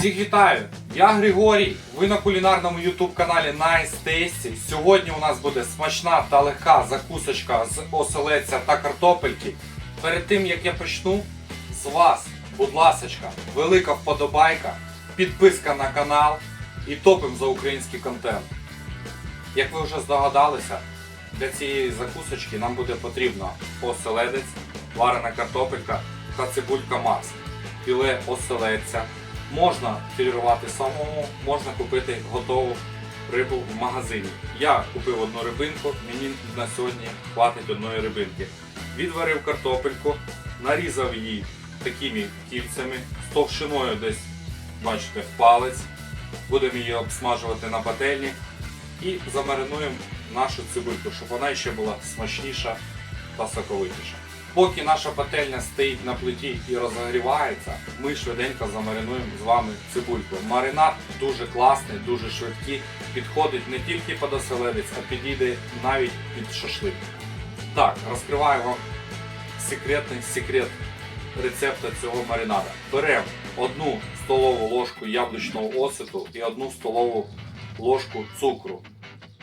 Всіх вітаю! Я Григорій. Ви на кулінарному YouTube каналі Nice Tasty. Сьогодні у нас буде смачна та легка закусочка з оселедця та картопельки. Перед тим як я почну, з вас, будь ласочка, велика вподобайка, підписка на канал і топим за український контент. Як ви вже здогадалися, для цієї закусочки нам буде потрібно оселедець, варена картопелька та цибулька Макс. Філе оселедця. Можна філірувати самому, можна купити готову рибу в магазині. Я купив одну рибинку, мені на сьогодні хватить одної рибинки. Відварив картопельку, нарізав її такими кільцями, з товщиною десь, бачите, в палець. Будемо її обсмажувати на пательні і замаринуємо нашу цибульку, щоб вона ще була смачніша та соковитіша. Поки наша пательня стоїть на плиті і розігрівається, ми швиденько замаринуємо з вами цибульку. Маринад дуже класний, дуже швидкий, підходить не тільки під оселедець, а підійде навіть під шашлик. Так, розкриваю вам секретний секрет рецепту цього маринада. Беремо одну столову ложку яблучного оцету і одну столову ложку цукру.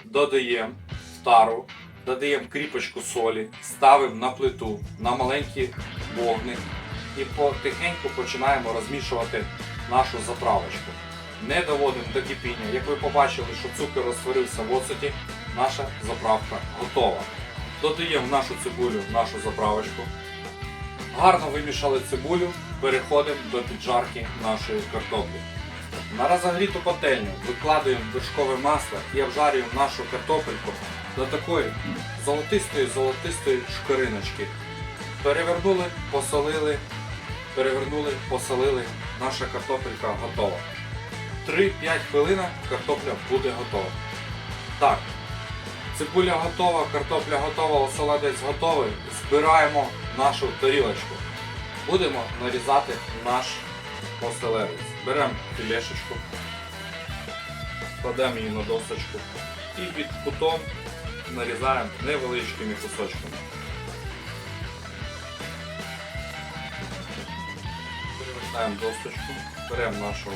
Додаємо в тару, додаємо кріпочку солі, ставимо на плиту на маленький вогник і потихеньку починаємо розмішувати нашу заправочку. Не доводимо до кипіння. Як ви побачили, що цукор розтворився в оцеті, наша заправка готова. Додаємо нашу цибулю в нашу заправочку. Гарно вимішали цибулю, переходимо до піджарки нашої картоплі. На розогріту пательню викладаємо вершкове масло і обжарюємо нашу картопельку до такої золотистої-золотистої шкориночки. Перевернули, посолили, перевернули, посолили. Наша картопелька готова. 3-5 хвилин картопля буде готова. Так, цибуля готова, картопля готова, оселедець готовий. Збираємо нашу тарілочку. Будемо нарізати наш оселедець. Беремо філешечку, кладемо її на досочку і під кутом нарізаємо невеличкими кусочками. Перевертаємо досточку, беремо нашу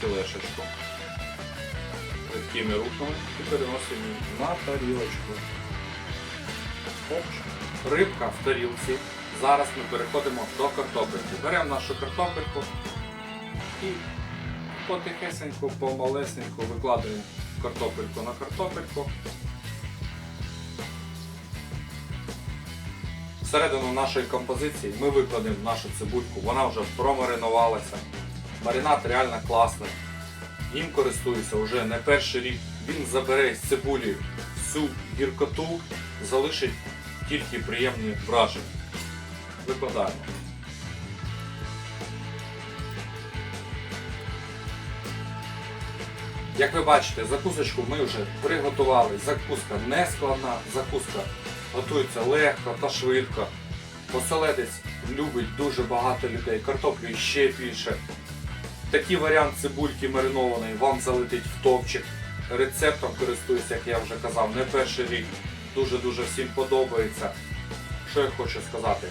філешечку легкими руками і переносимо її на тарілочку. Опч. Рибка в тарілці. Зараз ми переходимо до картопельки. Беремо нашу картопельку і потихесенько, помалесенько викладаємо картопельку на картопельку. Всередину нашої композиції ми викладемо нашу цибульку, вона вже промаринувалася. Маринад реально класний. Їм користуюся вже не перший рік. Він забере з цибулі всю гіркоту, залишить тільки приємні враження. Викладаємо. Як ви бачите, закусочку ми вже приготували. Закуска не складна, закуска готується легко та швидко. Оселедець любить дуже багато людей, картоплю ще більше. Такий варіант цибульки маринованої вам залетить в топчик. Рецептом користуюся, як я вже казав, не перший рік. Дуже-дуже всім подобається. Що я хочу сказати?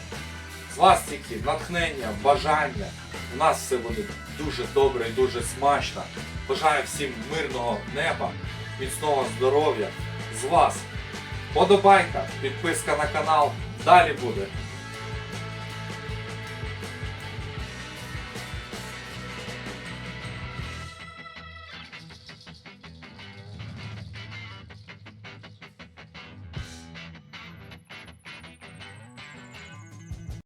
З вас тільки натхнення, бажання. У нас все буде дуже добре і дуже смачно. Бажаю всім мирного неба, міцного здоров'я. З вас подобайка, підписка на канал. Далі буде